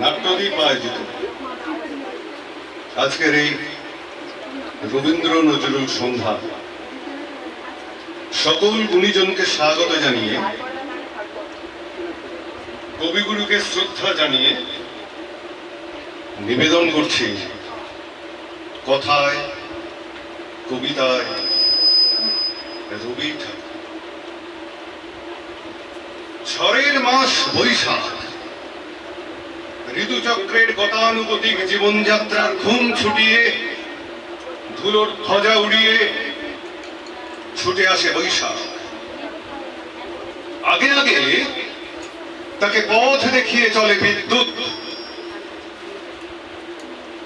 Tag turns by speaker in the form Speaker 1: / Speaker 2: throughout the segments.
Speaker 1: নাট্যদ্বীপ আয়োজিত আজকের এই রবীন্দ্র নজরুল সন্ধ্যা সকল গুণীজনকে স্বাগত জানিয়ে, কবিগুরুকে শ্রদ্ধা জানিয়ে নিবেদন করছি কথায়, কবিতায়, রবি ঠাকুর। ঝড়ের মাস বৈশাখ। ঋতুচক্রের গতানুগতিক জীবনযাত্রার ঘুম ছুটিয়ে, ধুলোর ধ্বজা উড়িয়ে ছুটে আসে বৈশাখ। আগে আগে তাকে পথ দেখিয়ে চলে বিদ্যুৎ।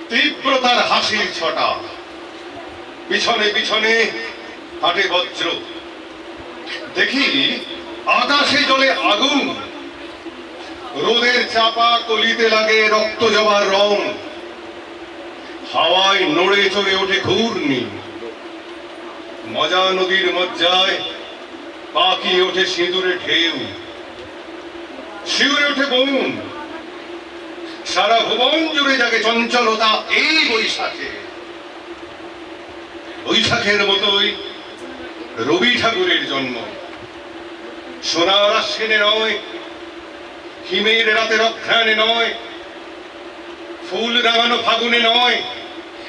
Speaker 1: তীব্রতার হাসির ছটা। পিছনে পিছনে হাটে বজ্র। দেখি আকাশে জলে আগুন। রোদের চাপা কলিতে লাগে রক্ত জবার রং। হাওয়ায় নড়ে চড়ে ওঠে ঘূর্ণি। মজা নদীর মজ্জায় পাকি ওঠে সিঁদুরে ঢেউ। শিউরে ওঠে বন। সারা ভুবন জুড়ে জাগে চঞ্চলতা এই বৈশাখে। বৈশাখের মতোই রবি ঠাকুরের জন্ম। সোনার আশ্বিনে নয়, হিমের রাতে রক্ষায়ণে নয়, ফুল রাঙানো ফাগুনে নয়,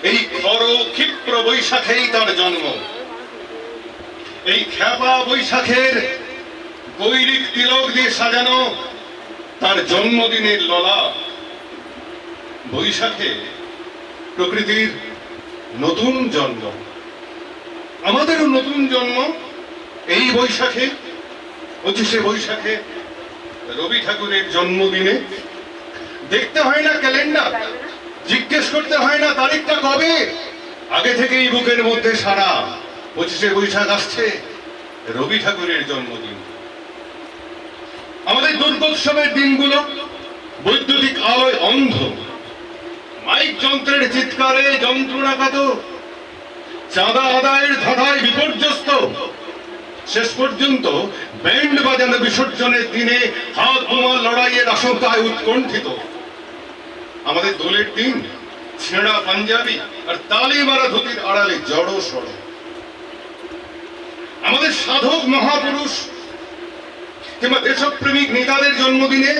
Speaker 1: এই খর ক্ষিপ্র বৈশাখেই তার জন্ম। এই খ্যাপা বৈশাখের গৈরিক তিলক দিয়ে সাজানো তার জন্মদিনের ললা। বৈশাখে প্রকৃতির নতুন জন্ম। আমাদেরও নতুন জন্ম এই বৈশাখে পঁচিশে বৈশাখে রবি ঠাকুরের জন্মদিনে। দেখতে হয় না ক্যালেন্ডার। জিজ্ঞেস করতে হয় না তারিখটা কবে। আগে থেকেই বুকের মধ্যে সারা। পঁচিশে বৈশাখ আসছে, রবি ঠাকুরের জন্মদিন। আমাদের দুর্গোৎসবের দিনগুলো বৈদ্যুতিক আলোয় অন্ধ। মাইক যন্ত্রের চিৎকারে যন্ত্রণাকাত চাঁদা আদায়ের ধাঁধায় বিপর্যস্ত। শেষ পর্যন্ত ব্যান্ড বাজানো বিসর্জনের দিনে হাত বোমার লড়াইয়ের আশঙ্কায় উৎকণ্ঠিত। আমাদের দোলের দিন ছেঁড়া পাঞ্জাবি আর তালি মারা ধুতির আড়ালে জড়ো সড়ো। আমাদের সাধক মহাপুরুষ কিংবা দেশপ্রেমিক নেতাদের জন্মদিনে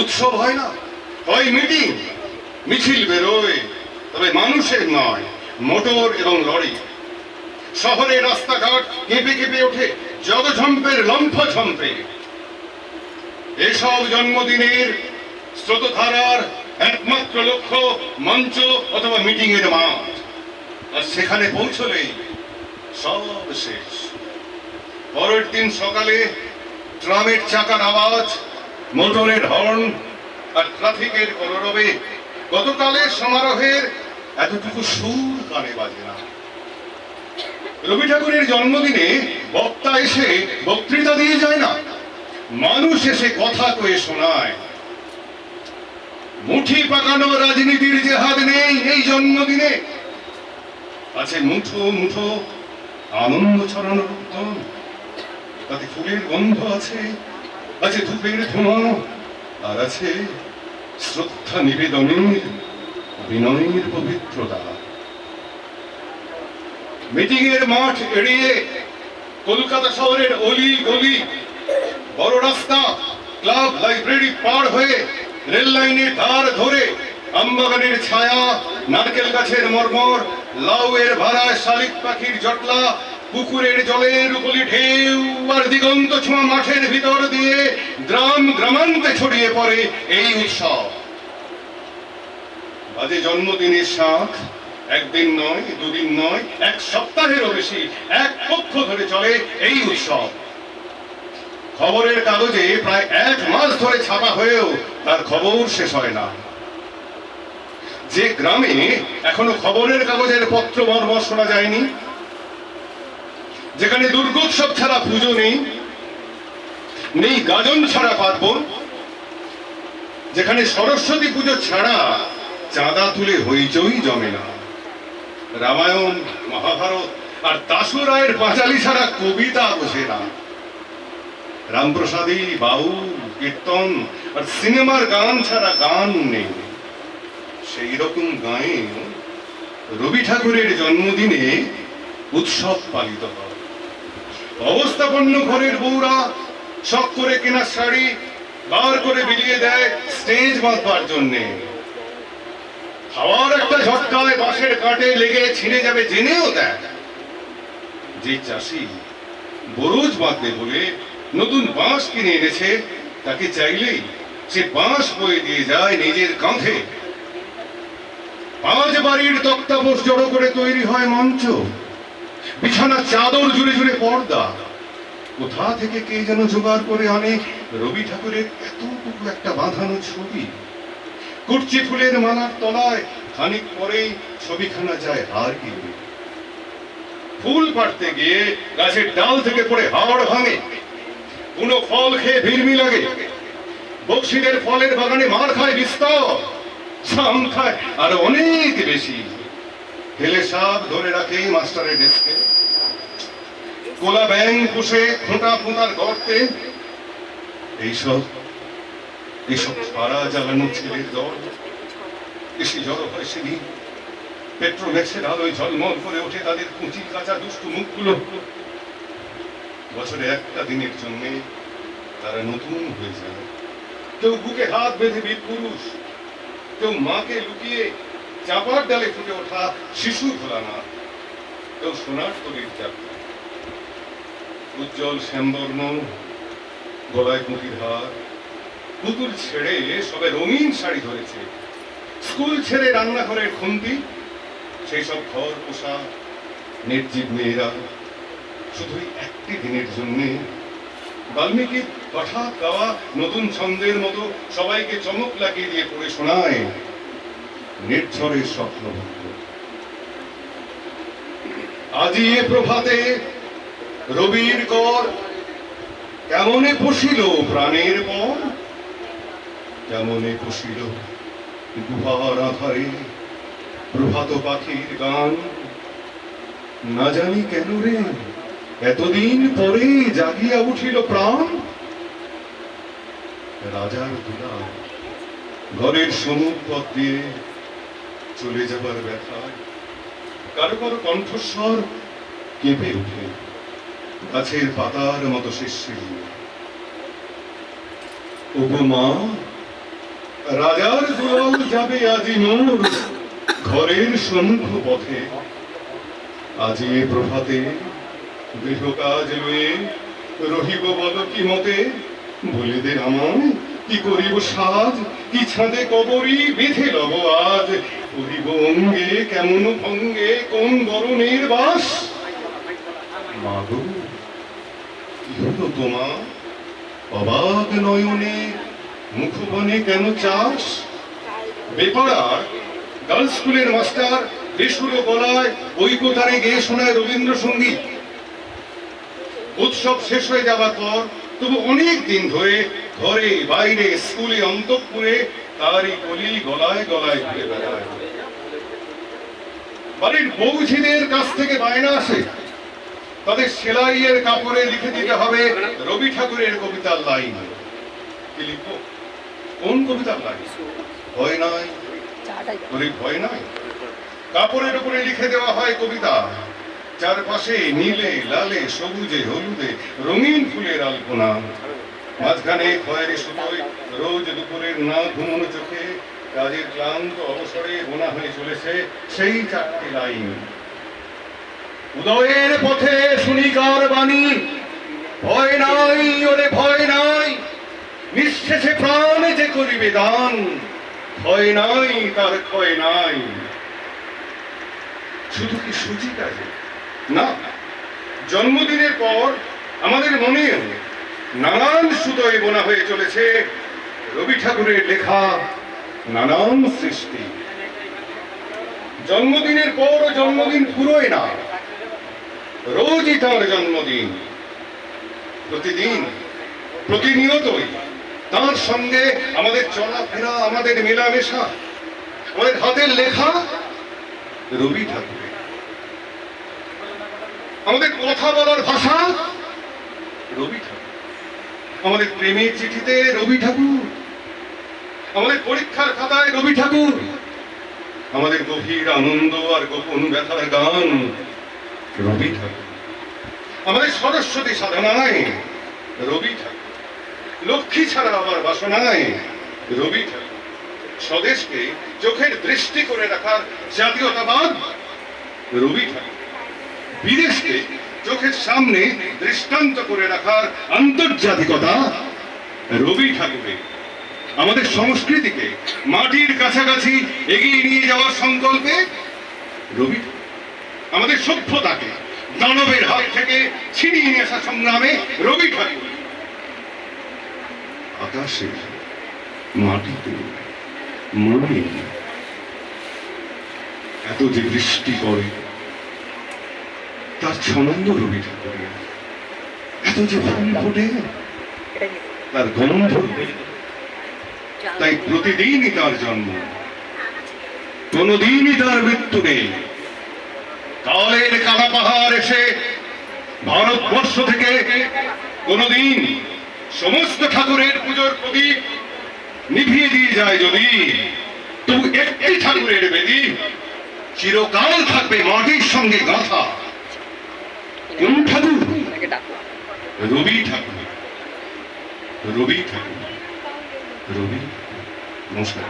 Speaker 1: উৎসব হয় না, হয় মিটিং। মিছিল বেরোয়, তবে মানুষের নয়, মোটর এবং লরি। শহরের রাস্তাঘাট কেঁপে কেঁপে ওঠে জগঝম্পের লম্ফ ঝম্পে এসব জন্মদিনের স্রোতধারার একমাত্র লক্ষ্য মঞ্চ অথবা মিটিং এর মাঠ। আর সেখানে পৌঁছলেই সব শেষ। পরের দিন সকালে ট্রামের চাকার আওয়াজ, মোটরের হর্ন আর ট্রাফিকের কলরবে গতকালের সমারোহের এতটুকু সুর কানে বাজে না। রবি ঠাকুরের জন্মদিনে বক্তা এসে বক্তৃতা দিয়ে যায় না। মানুষ এসে কথা কয়ে শোনায়। মুঠি পাকানো রাজনীতির হাত নেই এই জন্মদিনে। আছে মুঠো মুঠো আনন্দ ছড়ানোর উত্তম তাতে ফুলের গন্ধ আছে আছে ধূপের ধোঁয়া, আর আছে শ্রদ্ধা নিবেদনের বিনয়ের পবিত্রতা। মিটিং এর মাঠ এড়িয়ে কলকাতা শহরের অলি গলি, বড় রাস্তা, ক্লাব লাইব্রেরি পার হয়ে রেল লাইনের ধার ধরে আমবাগানের ছায়া, নারকেল গাছের মর্মর, লাউয়ের ভাড়ায় শালিক পাখির জটলা, পুকুরের জলের উপলি ঢেউ আর দিগন্ত ছোঁয়া মাঠের ভিতর দিয়ে গ্রাম গ্রামান্তে ছড়িয়ে পড়ে এই উৎসব। বাজে জন্মদিনের শাখ একদিন নয়, দুদিন নয়, এক সপ্তাহেরও বেশি, এক পক্ষ ধরে চলে এই উৎসব। খবরের কাগজে প্রায় এক মাস ধরে ছাপা হয়েও তার খবর শেষ হয় না। যে গ্রামে এখনও খবরের কাগজের পত্র মর্ম শোনা যায়নি, যেখানে দুর্গোৎসব ছাড়া পুজো নেই নেই গাজন ছাড়া পার্বণ, যেখানে সরস্বতী পুজো ছাড়া চাঁদা তুলে হইচই জমে না। রামায়ণ, মহাভারত আর দাসু রায়ের পাঁচালি ছাড়া কবিতা বসে না। রামপ্রসাদী, বাউল, কীর্তন আর সিনেমার গান ছাড়া গান নেই। সেই রকম গায়ে রবি ঠাকুরের জন্মদিনে উৎসব পালিত হয়। অবস্থাপন্ন ঘরের বউরা শখ করে কেনা শাড়ি, বার করে বিলিয়ে দেয় স্টেজ বাঁধবার জন্যে। হাওয়ার একটা ঝটকায় বাঁশের কাটে লেগে ছিঁড়ে যাবে জেনেও দেয় যে চাষি বরোজ বাঁধবে বলে নতুন বাঁশ কিনে এনেছে, তাকে চাইলেই সে বাঁশ বয়ে দিয়ে যায় নিজের কাঁধে। পাঁচ বাড়ির তক্তাপোষ জড়ো করে তৈরি হয় মঞ্চ। বিছানা চাদর জুড়ে জুড়ে পর্দা। কোথা থেকে কে যেন জোগাড় করে আনে রবি ঠাকুরের এতটুকু একটা বাঁধানো ছবি? কুর্চি ফুলের মালার তলায় খানিক পরেই ছবিখানা যায় হার কিনবে ফুল পাড়তে গিয়ে গাছের ডাল থেকে পড়ে হাড় ভাঙে। কোনো ফল খেয়ে ভিড়মি লাগে। বক্সিদের ফলের বাগানে মার খায় বিস্তর। খায় আর অনেক বেশি। হেলে সাপ ধরে রাখে মাস্টারের ডেস্কে। কোলা ব্যাং পুষে খোঁটা ফোঁটার গর্তে। এইসব এইসব ছাড়া জ্বালানো ছেলের দল। এসে জড়ো হয় সেদিন। পেট্রোম্যাক্সের আলোয় ঝলমল করে ওঠে তাদের কুচি কাঁচা দুষ্টু মুখগুলো। বছরে একটা দিনের জন্য তারা নতুন হয়ে যায়। কেউ বুকে হাত বেঁধে বীর পুরুষ, কেউ মাকে লুকিয়ে চাপার ডালে ফুটে ওঠা শিশু ভোলানা কেউ সোনার তরির যাত্রা উজ্জ্বল শ্যামবর্ণ, গলায় পুঁতির হার পুতুল ছেড়ে সবে রঙিন শাড়ি ধরেছে। স্কুল ছেড়ে রান্নাঘরের খুন্তি, সেই সব ঘর পোষা নির্জীব মেয়েরা শুধুই একটি দিনের জন্যে বাল্মীকির হঠাৎ গাওয়া নতুন ছন্দের মতো সবাইকে চমক লাগিয়ে দিয়ে পড়ে শোনায় নির্ঝরের স্বপ্ন আজি এ প্রভাতে রবির কর, কেমনে পুষিল প্রাণের পর? কেমনে পুষিল গুহার আধারে প্রভাত পাখির গান। না জানি কেন রে, এতদিন পরে জাগিয়া উঠিল প্রাণ। রাজার দুলা ঘরের সমুপথ দিয়ে চলে যাবার ব্যথায় কারও কারও কণ্ঠস্বর কেঁপে উঠে গাছের পাতার মতো শিশির ওগো মা রাজার দুলাল যাবে আজি মোর ঘরের সম্মুখ পথে। আজি এ প্রভাতে গৃহ কাজ লয়ে রহিব বল কি মতে। বলে দে আমায় কি করিব সাজ? কি ছাদে কবরি বেঁধে লব আজ? করিব অঙ্গে, কেমন ভঙ্গে, কোন বরণের বাস? মাগো কি হলো তোমার অবাক নয়নে মুখবনে কেন চাস? বেপাড়ার গার্লস স্কুলের মাস্টার বেসুরো গলায় ঐকতারে গেয়ে শোনায় রবীন্দ্রসঙ্গীত। উৎসব শেষ হয়ে যাবার পর তবু অনেক দিন ধরে ঘরে বাইরে স্কুলে অন্তঃপুরে তারই কলি গলায় গলায় ঘুরে বেড়ায়। বাড়ির বৌঝিদের কাছ থেকে বায়না আসে। তাদের সেলাইয়ের কাপড়ে লিখে দিতে হবে রবি ঠাকুরের কবিতার লাইন। লিখব? কোন কবিতার লাইন ভয় নাই? ওরে ভয় নাই? কাপড়ের উপরে লিখে দেওয়া হয় কবিতা। চারপাশে নীলে লালে সবুজে হলুদে রঙিন ফুলের আলপনা। মাঝখানে খয়েরি সুতোয় রোজ দুপুরের না ঘুমনো চোখে কাজের ক্লান্ত অবসরে বোনা হয়ে চলেছে সেই চারটি লাইন। উদয়ের পথে শুনিকার বাণী ভয় নাই ওরে ভয় নাই। নিঃশেষে প্রাণ যে করিবে দান, ক্ষয় নাই, তার ক্ষয় নাই। শুধু কি সুজি কাজে না। জন্মদিনের পর আমাদের মনে নানান সুতোয় বোনা হয়ে চলেছে। রবি ঠাকুরের লেখা নানান সৃষ্টি। জন্মদিনের পর জন্মদিন পুরোয় না, রোজই তার জন্মদিন। প্রতিদিন, প্রতিনিয়তই তার সঙ্গে আমাদের চলাফেরা, আমাদের মেলামেশা, আমাদের হাতের লেখা রবি ঠাকুরের। আমাদের কথা বলার ভাষা রবি ঠাকুর। আমাদের প্রেমের চিঠিতে রবি ঠাকুর। আমাদের পরীক্ষার খাতায় রবি ঠাকুর। আমাদের গভীর আনন্দ আর গোপন ব্যথার গান রবি ঠাকুর। আমাদের সরস্বতী সাধনায় রবি ঠাকুর। লক্ষ্মী ছাড়া আবার বাসনায় রবি স্বদেশকে চোখের দৃষ্টি করে রাখার জাতীয়তাবাদ রবি বিদেশকে চোখের সামনে দৃষ্টান্ত করে রাখার আন্তর্জাতিকতা রবি ঠাকুরের। আমাদের সংস্কৃতিকে মাটির কাছাকাছি এগিয়ে নিয়ে যাওয়ার সংকল্পে রবি আমাদের সভ্যতাকে দানবের হাত থেকে ছিনিয়ে নিয়ে আসা সংগ্রামে রবি ঠাকুর। আকাশে মাটিতে মনে এত যে বৃষ্টি পড়ে, তার ছন্দ রবি ঠাকুরের। এত যে ফুল ফোটে, তার গন্ধ তাই প্রতিদিনই তার জন্ম, কোনদিনই তার মৃত্যু নেই। কালের কালা পাহাড় এসে ভারতবর্ষ থেকে কোনদিন সমস্ত ঠাকুরের পুজোর প্রদীপ নিভিয়ে দিয়ে যায় যদি তবু একটি ঠাকুরের বেদি চিরকাল থাকবে মাটির সঙ্গে গাঁথা। কোন ঠাকুর? রবি ঠাকুর। রবি ঠাকুর। রবি নমস্কার।